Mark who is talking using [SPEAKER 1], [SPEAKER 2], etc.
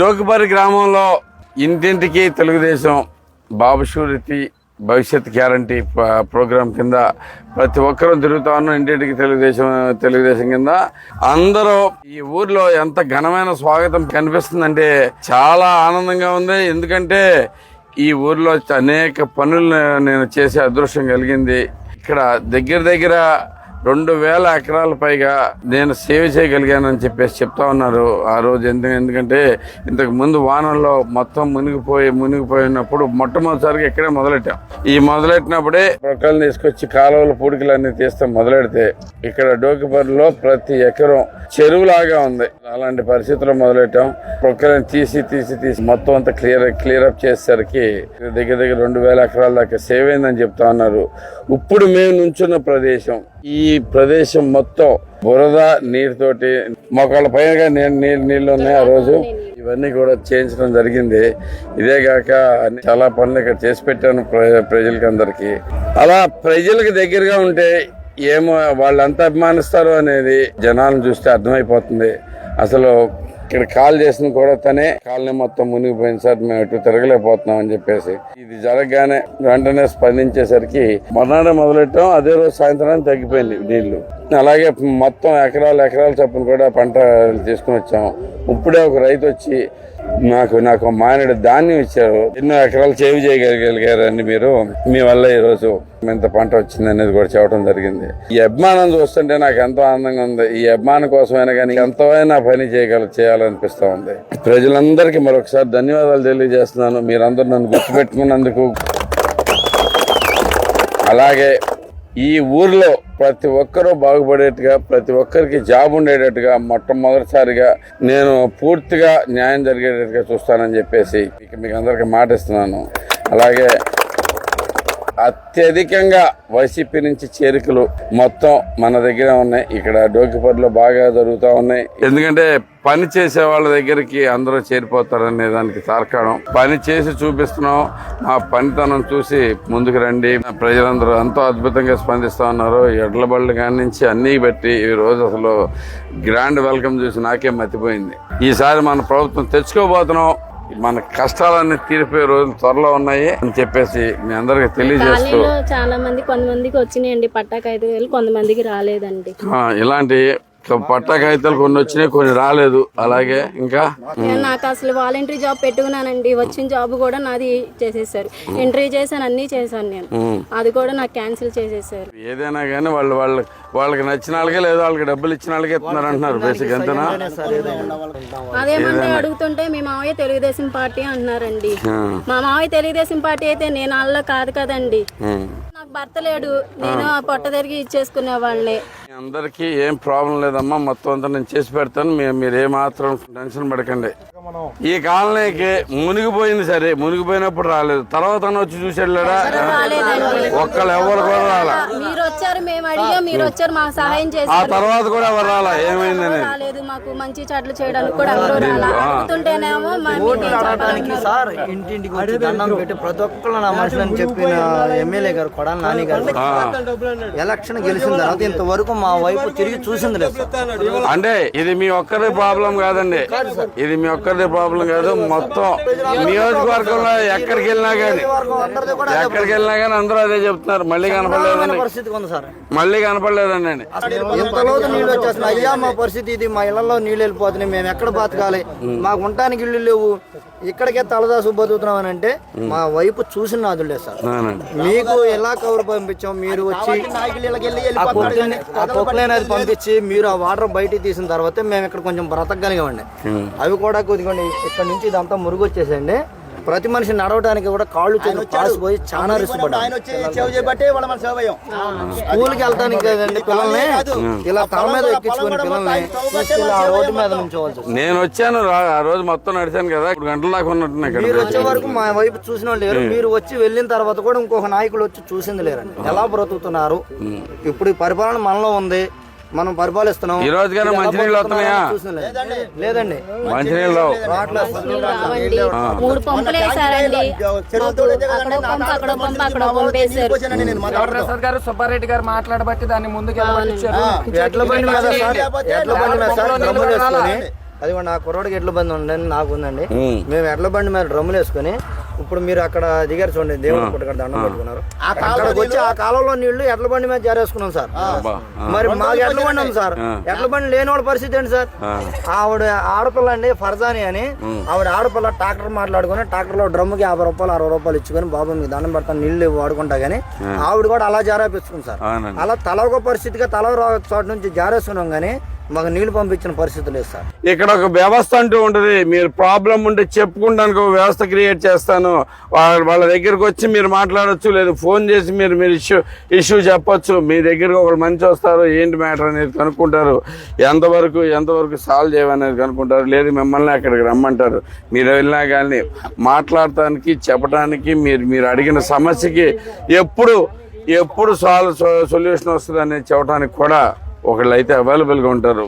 [SPEAKER 1] డోకిపరి గ్రామంలో ఇంటింటికి తెలుగుదేశం బాబు షూరిటీ భవిష్యత్ గ్యారంటీ ప్రోగ్రాం కింద ప్రతి ఒక్కరూ తిరుగుతా ఉన్నాం. ఇంటింటికి తెలుగుదేశం తెలుగుదేశం కింద. అందరూ ఈ ఊర్లో ఎంత ఘనమైన స్వాగతం కనిపిస్తుందంటే చాలా ఆనందంగా ఉంది. ఎందుకంటే ఈ ఊర్లో అనేక పనులు నేను చేసే అదృష్టం కలిగింది. ఇక్కడ దగ్గర దగ్గర రెండు వేల ఎకరాల పైగా నేను సేవ చేయగలిగానని చెప్పేసి చెప్తా ఉన్నారు ఆ రోజు. ఎందు ఎందుకంటే ఇంతకు ముందు వానల్లో మొత్తం మునిగిపోయి మునిగిపోయినప్పుడు మొట్టమొదటిసారిగా ఇక్కడే మొదలెట్టాం. ఈ మొదలెట్టినప్పుడే మొక్కలు తీసుకొచ్చి కాలువల పూడికలన్నీ తీస్తే మొదలెడితే ఇక్కడ డోకిపర్లో ప్రతి ఎకరం చెరువులాగా ఉంది. అలాంటి పరిస్థితుల్లో మొదలెట్టాం. మొక్కలను తీసి తీసి తీసి మొత్తం అంతా క్లియర్ క్లియర్ అప్ చేసేసరికి దగ్గర దగ్గర రెండు వేల ఎకరాల దాకా సేవ్ అయిందని చెప్తా ఉన్నారు. ఇప్పుడు మేము నుంచున్న ప్రదేశం ఈ ప్రదేశం మొత్తం బురద నీరుతోటి మొక్కల పైన నీళ్ళు నీళ్ళు ఉన్నాయి ఆ రోజు. ఇవన్నీ కూడా చేయించడం జరిగింది. ఇదే కాక చాలా పనులు ఇక్కడ చేసి పెట్టాను ప్ర- ప్రజలకి అందరికి. అలా ప్రజలకు దగ్గరగా ఉంటే ఏమో వాళ్ళు ఎంత అభిమానిస్తారు అనేది జనాలను చూస్తే అర్థమైపోతుంది. అసలు ఇక్కడ కాల్ చేసిన కూడా తనే. కాలనీ మొత్తం మునిగిపోయింది సార్ మేము ఇటు తిరగలేకపోతున్నాం అని చెప్పేసి. ఇది జరగగానే వెంటనే స్పందించేసరికి మొన్నడే మొదలెట్టాం అదే రోజు సాయంత్రానికి తగ్గిపోయింది నీళ్ళు. అలాగే మొత్తం ఎకరాలు ఎకరాలు చొప్పున కూడా పంట తీసుకుని వచ్చాము ఇప్పుడే ఒక రైతు వచ్చి నాకు నాకు మానేడు ధాన్యం ఇచ్చారు. ఎన్నో ఎకరాలు సేవ్ చేయగలిగారండి మీరు. మీ వల్ల ఈ రోజు ఇంత పంట వచ్చింది అనేది కూడా చెప్పడం జరిగింది. ఈ అభిమానం చూస్తుంటే నాకు ఎంతో ఆనందంగా ఉంది. ఈ అభిమానం కోసమైనా కానీ ఎంతమైనా పని చేయగల చేయాలనిపిస్తా ఉంది. ప్రజలందరికీ మరొకసారి ధన్యవాదాలు తెలియజేస్తున్నాను. మీరందరూ నన్ను గుర్తుపెట్టుకున్నందుకు. అలాగే ఈ ఊర్లో ప్రతి ఒక్కరూ బాగుపడేట్టుగా ప్రతి ఒక్కరికి జాబ్ ఉండేటట్టుగా మొట్టమొదటిసారిగా నేను పూర్తిగా న్యాయం జరిగేటట్టుగా చూస్తానని చెప్పేసి మీకు మీకు అందరికీ మాట ఇస్తున్నాను అలాగే అత్యధికంగా వైసీపీ నుంచి చేరికలు మొత్తం మన దగ్గర ఉన్నాయి. ఇక్కడ డోకిపర్లో బాగా జరుగుతూ ఉన్నాయి. ఎందుకంటే పని చేసే వాళ్ళ దగ్గరికి అందరూ చేరిపోతారనే దానికి తార్కాణం. పని చేసి చూపిస్తున్నాం. మా పనితనం చూసి ముందుకు రండి. ప్రజలందరూ ఎంతో అద్భుతంగా స్పందిస్తూ ఉన్నారు. ఎడ్ల బళ్ళు కాడి నుంచి అన్నీ పెట్టి ఈ రోజు అసలు గ్రాండ్ వెల్కమ్ చూసి నాకే మతిపోయింది. ఈసారి మన ప్రభుత్వం తెచ్చుకోబోతున్నాం. మన కష్టాలన్నీ తీరిపోయే రోజులు త్వరలో ఉన్నాయి అని చెప్పేసి మీ అందరికి తెలియజేస్తూ
[SPEAKER 2] చాలా మంది కొంతమందికి వచ్చినాయండి పట్టాక ఐదు వేలు కొంతమందికి రాలేదండి.
[SPEAKER 1] ఇలాంటి పట్టా కాగితాలు కొన్ని వచ్చినాయి కొన్ని రాలేదు. అలాగే ఇంకా
[SPEAKER 2] నేను నాకు అసలు వాలంటరీ జాబ్ పెట్టుకున్నానండి. వచ్చిన జాబ్ కూడా నాది చేసేసారు. ఎంట్రీ చేశాను అన్ని చేశాను నేను. అది కూడా నాకు క్యాన్సిల్ చేసేసారు.
[SPEAKER 1] ఏదైనా కానీ వాళ్ళు వాళ్ళు వాళ్ళకి నచ్చిన వాళ్ళకే లేదా వాళ్ళకి డబ్బులు ఇచ్చిన వాళ్ళకే ఇస్తున్నారు అంటున్నారు బేసిక్ అంతేనా
[SPEAKER 2] అదేమంటే అడుగుతుంటే మీ మావయ్య తెలుగుదేశం పార్టీ అంటున్నారండి. మా మావయ్య తెలుగుదేశం పార్టీ అయితే నేను వాళ్ళ కాదు కదండి. నాకు భర్త లేడు. నేను పొట్ట తిరిగి ఇచ్చేసుకునే
[SPEAKER 1] అందరికీ ఏం ప్రాబ్లం లేదమ్మా మొత్తం అంతా నేను చేసి పెడతాను. మీరు ఏమాత్రం టెన్షన్ పడకండి. ఈ కాలనీకి మునిగిపోయింది సరే మునిగిపోయినప్పుడు రాలేదు. తర్వాత వచ్చి చూసి వెళ్ళాడా ఒక్కళ్ళు ఎవరు కూడా రాలా.
[SPEAKER 2] వచ్చారు మేము అడిగా మీరు వచ్చారు మాకు సహాయం
[SPEAKER 1] ఆ
[SPEAKER 2] చేశారు.
[SPEAKER 1] తర్వాత కూడా ఎవరు రాలా? ఏమైందని?
[SPEAKER 2] రాలేదు మాకు మంచి చెట్లు చేయడానికి కూడా ఎవరు రాలా? అడుగుతుంటేనేమో మా మీకేం
[SPEAKER 3] దానికి సార్ ఇంటింటికి వచ్చి దండం పెట్టి. ప్రతి ఒక్కరు నా మనుషులని చెప్పిన ఎమ్మెల్యే గారు కొడాలి నాని గారు. ఎలక్షన్ గెలిచిన తర్వాత ఇంతవరకు మా వైపు తిరిగి చూసింది లేదు సార్.
[SPEAKER 1] అంటే ఇది మీ ఒక్కరి ప్రాబ్లం కాదండి. ఇది మీ ఒక్కరిది ప్రాబ్లం కాదు. మొత్తం నియోజకవర్గంలో ఎక్కడికి వెళ్ళినా కానీ ఎక్కడికి వెళ్ళినా కానీ అందరూ అదే చెప్తున్నారు. మళ్ళీ
[SPEAKER 3] పరిస్థితి ఉంది సార్.
[SPEAKER 1] మళ్ళీ కనపడలేదండి
[SPEAKER 3] ఇంత లోతు నీళ్ళు వచ్చేస్తున్నాయి. అయ్యా మా పరిస్థితి ఇది. మా ఇళ్ళలో నీళ్ళు వెళ్ళిపోతున్నాయి. మేము ఎక్కడ బతకాలి? మాకు ఉండటానికి ఇల్లు లేవు. ఇక్కడికే తలదాసు బతుకుతున్నాం అని అంటే మా వైపు చూసిన నాదులు సార్. మీకు ఎలా కవర్ పంపించాం? మీరు వచ్చి ఆ ఆ అది పంపించి మీరు ఆ వాటర్ బయటికి తీసిన తర్వాత మేము ఇక్కడ కొంచెం బ్రతకగలిగామండి. అవి కూడా కొద్దిగా ఇక్కడ నుంచి ఇదంతా మురుగు వచ్చేసండి ప్రతి మనిషి నడవడానికి కూడా కాళ్ళు చేతులు కాసిపోయి చాలా రిస్క్ స్కూల్కి వెళ్తానికి కదండి పిల్లల్ని ఇలా తల మీద ఎక్కించుకొని పిల్లల్ని రోడ్డు మీద నుంచోవాల్సి.
[SPEAKER 1] నేను వచ్చాను ఆ రోజు మొత్తం నడిచాను కదా. ఇప్పుడు గంటల దాకా ఉన్నట్టున్నా
[SPEAKER 3] మీరు వచ్చే వరకు మా వైపు చూసిన వాళ్ళు లేరు. మీరు వచ్చి వెళ్ళిన తర్వాత కూడా ఇంకొక నాయకుడు వచ్చి చూసింది లేరండి. ఎలా బ్రతుకుతున్నారు? ఇప్పుడు ఈ పరిపాలన మనలో ఉంది. మనం పరిపాలిస్తున్నాం.
[SPEAKER 1] ఈ రోజు కానీ మంచినీళ్ళు వస్తున్నాయా?
[SPEAKER 3] లేదండి.
[SPEAKER 1] మంచినీళ్ళు
[SPEAKER 2] మూడు పంపులు వేసారండి. మాకు అక్కడో పంపు అక్కడో పంపు అక్కడో పంపు వేసారు.
[SPEAKER 4] ప్రసాద్ గారు సుబ్బారెడ్డి గారు మాట్లాడబట్టి దాన్ని ముందుకు వెళ్ళబట్టించారు
[SPEAKER 3] అదిగోండి ఆ కుర్రోడికి ఎడ్ల బండి ఉండండి నాకు ఉందండి. మేము ఎడ్ల బండి మీద డ్రమ్ములు వేసుకొని ఇప్పుడు మీరు అక్కడ దిగారు చూడండి దేవుడు పుట్టకడ దండం పెట్టుకున్నారు. అక్కడికి వచ్చి ఆ కాలంలో నీళ్ళు ఎడ్ల బండి మీద జారేసుకున్నాం సార్. మరి మాకు ఎడ్ల బండి ఉంది సార్. ఎడ్ల బండి లేని వాళ్ళ పరిస్థితి ఏంటి సార్? ఆవిడ ఆడపిల్ల అండి ఫర్జాని అని. ఆవిడ ఆడపిల్ల ట్రాక్టర్ మాట్లాడుకుని ట్రాక్టర్లో డ్రమ్ముకి యాభై రూపాయలు అరవై రూపాయలు ఇచ్చుకొని బాబు మీకు దండం పెడతాను నీళ్ళు వాడుకుంటా గానీ ఆవిడ కూడా అలా జారేపించుకుంది సార్. అలా తల ఒక పరిస్థితిగా తల ఒక చోట నుంచి జారేస్తున్నాం కానీ మాకు నీళ్ళు పంపించిన పరిస్థితి లేదు సార్.
[SPEAKER 1] ఇక్కడ ఒక వ్యవస్థ అంటూ ఉంటుంది. మీరు ప్రాబ్లం ఉంటే చెప్పుకుంటానికి ఒక వ్యవస్థ క్రియేట్ చేస్తాను. వాళ్ళ వాళ్ళ దగ్గరికి వచ్చి మీరు మాట్లాడవచ్చు లేదు ఫోన్ చేసి మీరు మీరు ఇష్యూ ఇష్యూ చెప్పొచ్చు. మీ దగ్గరకు ఒకరు మంచి వస్తారు ఏంటి మ్యాటర్ అనేది కనుక్కుంటారు. ఎంతవరకు ఎంతవరకు సాల్వ్ చేయమనేది కనుక్కుంటారు. లేదు మిమ్మల్ని అక్కడికి రమ్మంటారు. మీరు వెళ్ళినా కానీ మాట్లాడటానికి చెప్పడానికి మీరు మీరు అడిగిన సమస్యకి ఎప్పుడు ఎప్పుడు సాల్వ్ సొల్యూషన్ వస్తుంది అనేది చెప్పడానికి కూడా ఒకళ్ళు అయితే అవైలబుల్గా ఉంటారు.